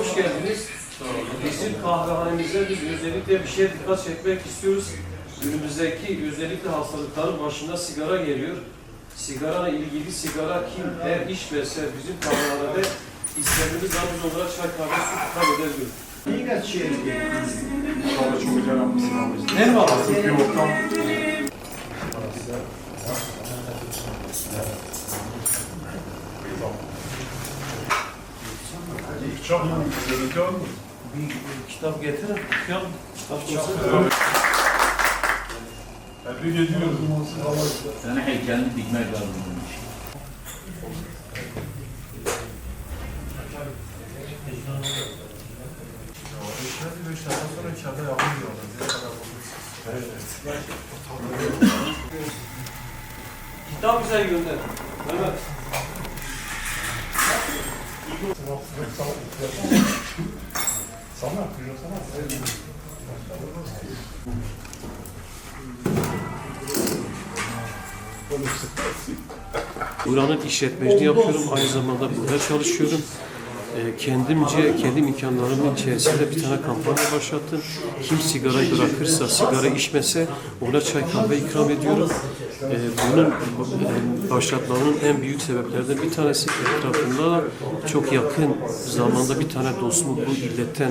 hoş geldiniz. Bizim kahvehanemizde biz özellikle bir şeye dikkat çekmek istiyoruz. Günümüzdeki özellikle hastalıkların başında sigara geliyor. Sigara ilgili sigara kim her içmese bizim kahvehanede istediğimiz zaman biz onlara çay kahve su ikram edebiliyoruz. Sonra çok güzel yapmışsın abi. Ne var? Bir ortam. Çok görüntü var mı? Bir kitap getirin. Okuyalım. Kitap olsun. Tebrik ediyorum. Sana heykelini dikmek lazım. Kitap bize gönder. Mehmet. Sana. Buranın işletmeciliği yapıyorum. Aynı zamanda burada çalışıyorum. Ee, kendimce, kendi imkanlarımın içerisinde bir tane kampanya başlattım. Kim sigarayı bırakırsa, sigara içmese ona çay kahve ikram ediyorum. Ee, bunun e, başlatmamın en büyük sebeplerinden bir tanesi etrafımda da çok yakın zamanda bir tane dostumu bu illetten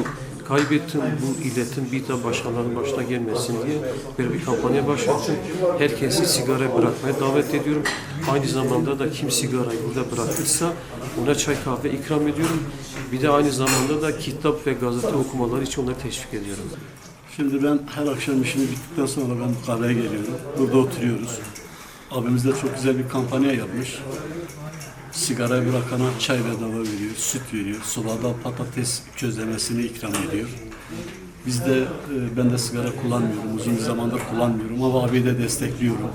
kaybettim. Bu illetin bir daha başkalarının başına gelmesin diye böyle bir kampanya başlattım. Herkesi sigara bırakmaya davet ediyorum. Aynı zamanda da kim sigarayı burada bırakırsa ona çay kahve ikram ediyorum. Bir de aynı zamanda da kitap ve gazete okumaları için onları teşvik ediyorum. Şimdi ben her akşam işimi bittikten sonra ben kahveye geliyorum. Burada oturuyoruz. Abimiz de çok güzel bir kampanya yapmış. Sigarayı bırakana çay bedava veriyor, süt veriyor. Sulada patates közlemesini ikram ediyor. Biz de, e, ben de sigara kullanmıyorum. Uzun bir zamandır kullanmıyorum ama abiyi de destekliyorum.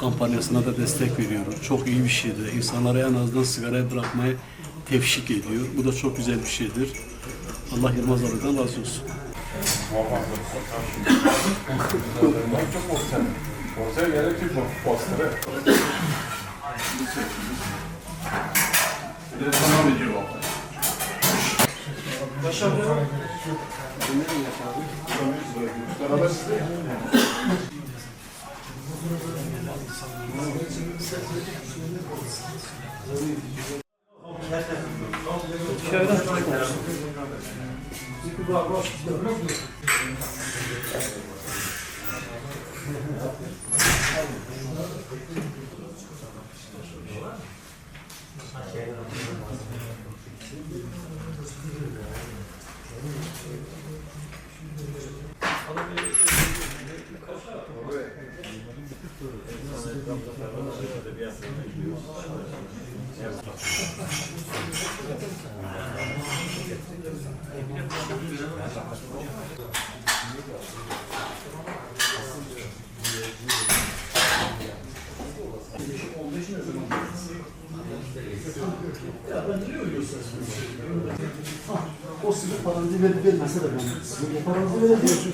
Kampanyasına da destek veriyorum. Çok iyi bir şeydir. İnsanlara en azından sigarayı bırakmayı tevşik ediyor. Bu da çok güzel bir şeydir. Allah Yılmaz abiden razı olsun. Çok ortaya. Ortaya gerek yok. Postları. Bir de tamam ediyor bak. Beraber size. O sizin paranızı verip vermese de ben sizin paranızı veremiyorsun.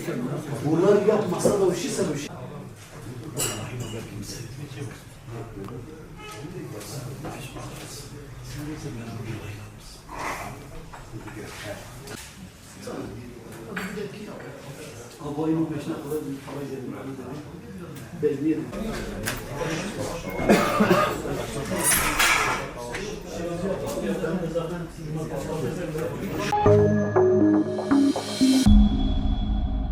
Bunları yapmasa da o işi sen o. Abi ayın 15'ine kadar bir para geldi. Belli yedim. Ben de zaten